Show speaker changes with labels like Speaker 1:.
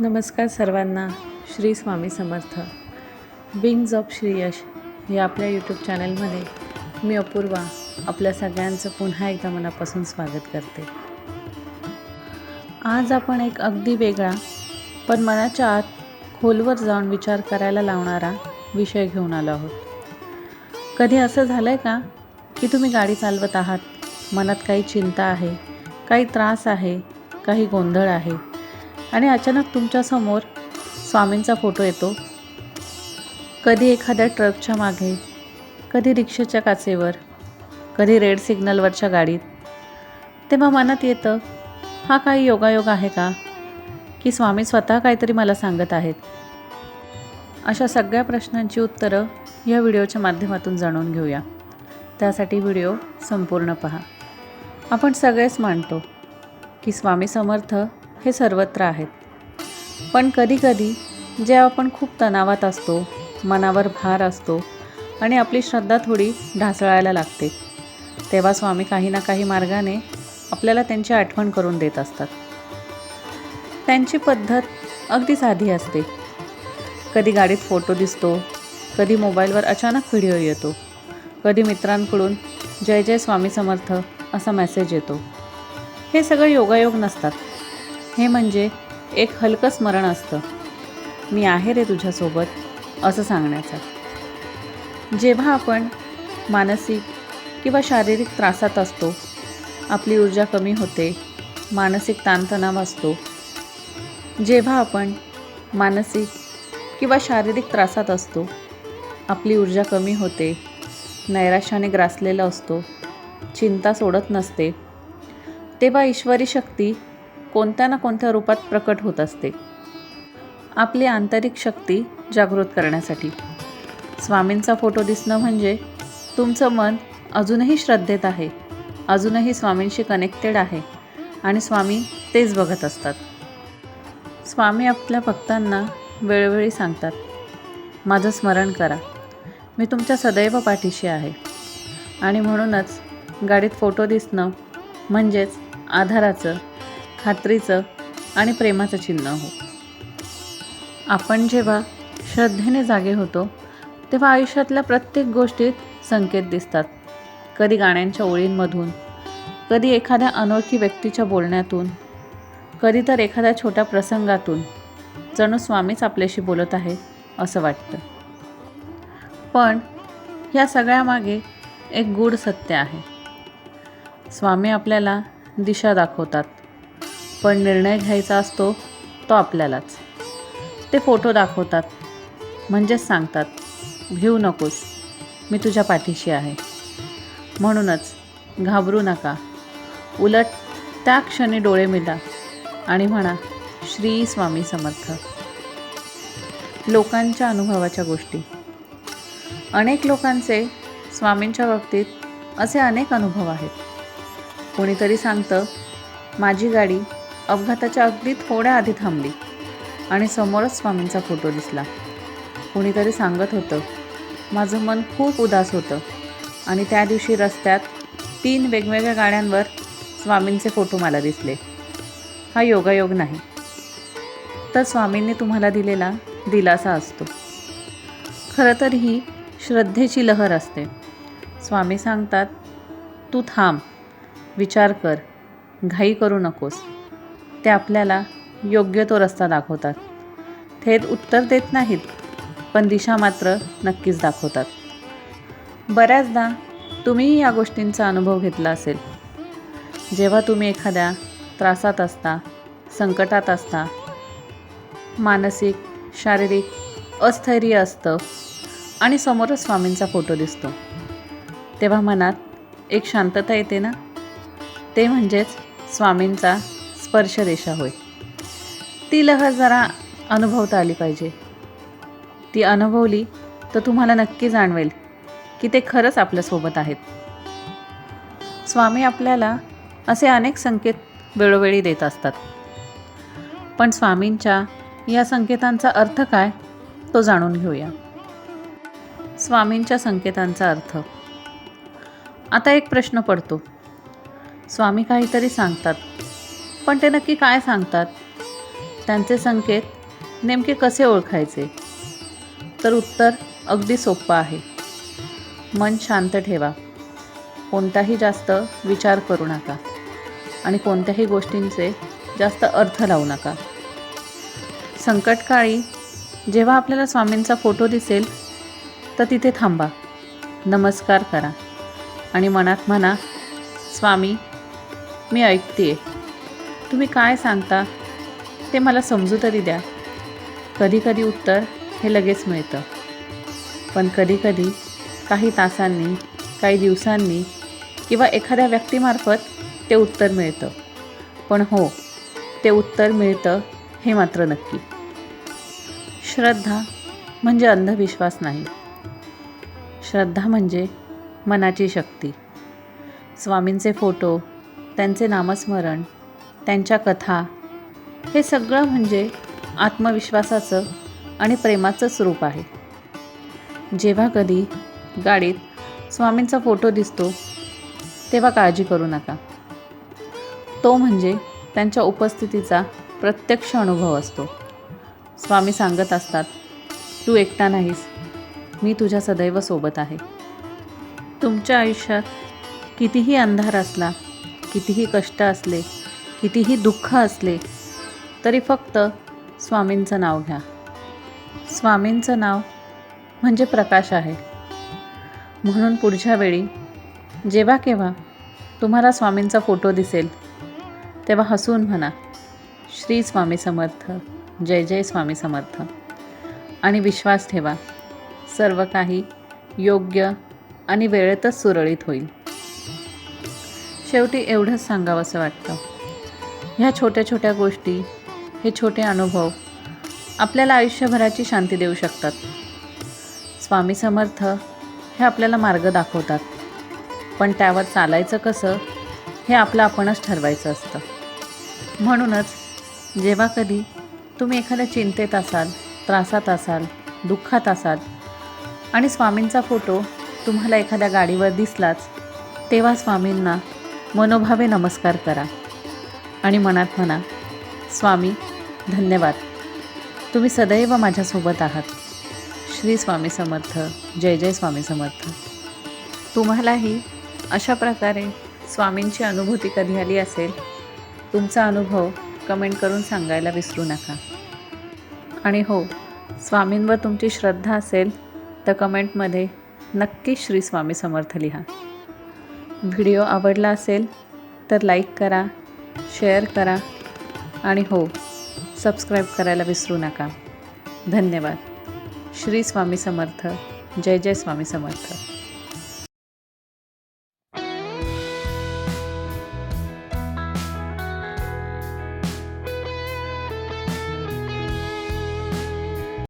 Speaker 1: नमस्कार सर्वांना Shri Swami Samarth. Beings of Shriyash या आपल्या यूट्यूब चॅनलमध्ये मी अपूर्वा आपल्या सगळ्यांचं पुन्हा एकदा मनापासून स्वागत करते. आज आपण एक अगदी वेगळा पण मनाच्या आत खोलवर जाऊन विचार करायला लावणारा विषय घेऊन आलो आहोत. कधी असं झालं आहे का की तुम्ही गाडी चालवत आहात मनात काही चिंता आहे काही त्रास आहे काही गोंधळ आहे आणि अचानक तुमच्यासमोर स्वामींचा फोटो येतो. कधी एखाद्या ट्रकच्या मागे कधी रिक्षेच्या काचेवर कधी रेड सिग्नलवरच्या गाडीत. तेव्हा मनात येतं हा काही योगायोग आहे का? की स्वामी स्वतः काहीतरी मला सांगत आहेत. अशा सगळ्या प्रश्नांची उत्तरं या व्हिडिओच्या माध्यमातून जाणून घेऊया. त्यासाठी व्हिडिओ संपूर्ण पहा. आपण सगळेच मानतो की स्वामी समर्थ हे सर्वत्र आहेत. पण कधीकधी जेव्हा आपण खूप तणावात असतो मनावर भार असतो आणि आपली श्रद्धा थोडी ढासळायला लागते तेव्हा स्वामी काही ना काही मार्गाने आपल्याला त्यांची आठवण करून देत असतात. त्यांची पद्धत अगदी साधी असते. कधी गाडीत फोटो दिसतो कधी मोबाईलवर अचानक व्हिडिओ येतो कधी मित्रांकडून जय जय स्वामी समर्थ असा मेसेज येतो. हे सगळं योगायोग नसतात. हे म्हणजे एक हलकं स्मरण असतं. मी आहे रे तुझ्यासोबत असं सांगण्याचं. जेव्हा आपण मानसिक किंवा शारीरिक त्रासात असतो आपली ऊर्जा कमी होते मानसिक ताणतणाव असतो जेव्हा आपण मानसिक किंवा शारीरिक त्रासात असतो आपली ऊर्जा कमी होते नैराश्याने ग्रासलेलं असतो चिंता सोडत नसते तेव्हा ईश्वरी शक्ती कोणत्या ना कोणत्या रूपात प्रकट होत असते. आपली आंतरिक शक्ती जागृत करण्यासाठी. स्वामींचा फोटो दिसणं म्हणजे तुमचं मन अजूनही श्रद्धेत आहे. अजूनही स्वामींशी कनेक्टेड आहे. आणि स्वामी तेच बघत असतात. स्वामी आपल्या भक्तांना वेळोवेळी सांगतात माझं स्मरण करा. मी तुमच्या सदैव पाठीशी आहे. आणि म्हणूनच गाडीत फोटो दिसणं म्हणजेच आधाराचं खात्रीचं आणि प्रेमाचं चिन्ह हो. आपण जेव्हा श्रद्धेने जागे होतो तेव्हा आयुष्यातल्या प्रत्येक गोष्टीत संकेत दिसतात. कधी गाण्यांच्या ओळींमधून कधी एखाद्या अनोळखी व्यक्तीच्या बोलण्यातून कधी तर एखाद्या छोट्या प्रसंगातून जणू स्वामीच आपल्याशी बोलत आहे असं वाटतं. पण ह्या सगळ्यामागे एक गूढ सत्य आहे. स्वामी आपल्याला दिशा दाखवतात. पण निर्णय घ्यायचा असतो तो आपल्यालाच. ते फोटो दाखवतात म्हणजेच सांगतात भिऊ नकोस मी तुझ्या पाठीशी आहे. म्हणूनच घाबरू नका. उलट त्या क्षणी डोळे मिला आणि म्हणा श्री स्वामी समर्थ. लोकांच्या अनुभवाच्या गोष्टी. अनेक लोकांचे स्वामींच्या बाबतीत असे अनेक अनुभव आहेत. कोणीतरी सांगतं माझी गाडी अपघाताच्या अगदी थोड्या आधी थांबली आणि समोरच स्वामींचा फोटो दिसला. कोणीतरी सांगत होतं माझं मन खूप उदास होतं आणि त्या दिवशी रस्त्यात तीन वेगवेगळ्या गाड्यांवर स्वामींचे फोटो मला दिसले. हा योगायोग नाही. तर स्वामींनी तुम्हाला दिलेला दिलासा असतो. खरं तर ही श्रद्धेची लहर असते. स्वामी सांगतात तू थांब विचार कर घाई करू नकोस. ते आपल्याला योग्य तो रस्ता दाखवतात. थेट उत्तर देत नाहीत पण दिशा मात्र नक्कीच दाखवतात. बऱ्याचदा तुम्हीही या गोष्टींचा अनुभव घेतला असेल. जेव्हा तुम्ही एखाद्या त्रासात असता संकटात असता मानसिक शारीरिक अस्थैर्य असतं आणि समोरच स्वामींचा फोटो दिसतो तेव्हा मनात एक शांतता येते ना? ते म्हणजेच स्वामींचा स्पर्शरेषा होय. ती लहर जरा अनुभवता आली पाहिजे. ती अनुभवली तर तुम्हाला नक्की जाणवेल की ते खरंच आपल्यासोबत आहेत. स्वामी आपल्याला असे अनेक संकेत वेळोवेळी देत असतात. पण स्वामींच्या या संकेतांचा अर्थ काय तो जाणून घेऊया. स्वामींच्या संकेतांचा अर्थ. आता एक प्रश्न पडतो. स्वामी काहीतरी सांगतात. पण ते नक्की काय सांगतात? त्यांचे संकेत नेमके कसे ओळखायचे? तर उत्तर अगदी सोपं आहे. मन शांत ठेवा. कोणताही जास्त विचार करू नका. आणि कोणत्याही गोष्टींचे जास्त अर्थ लावू नका. संकटकाळी जेव्हा आपल्याला स्वामींचा फोटो दिसेल तर तिथे थांबा. नमस्कार करा. आणि मनात म्हणा स्वामी मी ऐकते आहे तुम्ही काय सांगता? ते मला समजू तरी द्या. कधीकधी उत्तर हे लगेच मिळतं. पण कधीकधी काही तासांनी काही दिवसांनी किंवा एखाद्या व्यक्तीमार्फत ते उत्तर मिळतं. पण हो ते उत्तर मिळतं हे मात्र नक्की. श्रद्धा म्हणजे अंधविश्वास नाही. श्रद्धा म्हणजे मनाची शक्ती. स्वामींचे फोटो त्यांचे नामस्मरण त्यांच्या कथा. हे सगळं म्हणजे आत्मविश्वासाचं आणि प्रेमाचं स्वरूप आहे. जेव्हा कधी गाडीत स्वामींचा फोटो दिसतो तेव्हा काळजी करू नका. तो म्हणजे त्यांच्या उपस्थितीचा प्रत्यक्ष अनुभव असतो. स्वामी सांगत असतात तू एकटा नाहीस. मी तुझ्या सदैव सोबत आहे. तुमच्या आयुष्यात कितीही अंधार असला कितीही कष्ट असले कितीही दुःख असले तरी फक्त स्वामींचं नाव घ्या. स्वामींचं नाव म्हणजे प्रकाश आहे. म्हणून पुढच्या वेळी जेव्हा केव्हा तुम्हाला स्वामींचा फोटो दिसेल तेव्हा हसून म्हणा श्री स्वामी समर्थ जय जय स्वामी समर्थ. आणि विश्वास ठेवा सर्व काही योग्य आणि वेळेतच सुरळीत होईल. शेवटी एवढंच सांगावंसं वाटतं. ह्या छोट्या छोट्या गोष्टी हे छोटे अनुभव आपल्याला आयुष्यभराची शांती देऊ शकतात. स्वामी समर्थ हे आपल्याला मार्ग दाखवतात. पण त्यावर चालायचं कसं हे आपलं आपणच ठरवायचं असतं. म्हणूनच जेव्हा कधी तुम्ही एखाद्या चिंतेत असाल त्रासात असाल दुःखात असाल आणि स्वामींचा फोटो तुम्हाला एखाद्या गाडीवर दिसलाच तेव्हा स्वामींना मनोभावे नमस्कार करा. आणि मनात म्हणा स्वामी धन्यवाद. तुम्ही सदैव माझ्यासोबत आहात. श्री स्वामी समर्थ जय जय स्वामी समर्थ. तुम्हालाही अशा प्रकारे स्वामींची अनुभूती कधी आली असेल तुमचा अनुभव कमेंट करून सांगायला विसरू नका. आणि हो स्वामींवर तुमची श्रद्धा असेल तर कमेंटमध्ये नक्की श्री स्वामी समर्थ लिहा. व्हिडिओ आवडला असेल तर लाईक करा शेअर करा आणि हो सबस्क्राईब करायला विसरू नका. धन्यवाद. श्री स्वामी समर्थ. जय जय स्वामी समर्थ.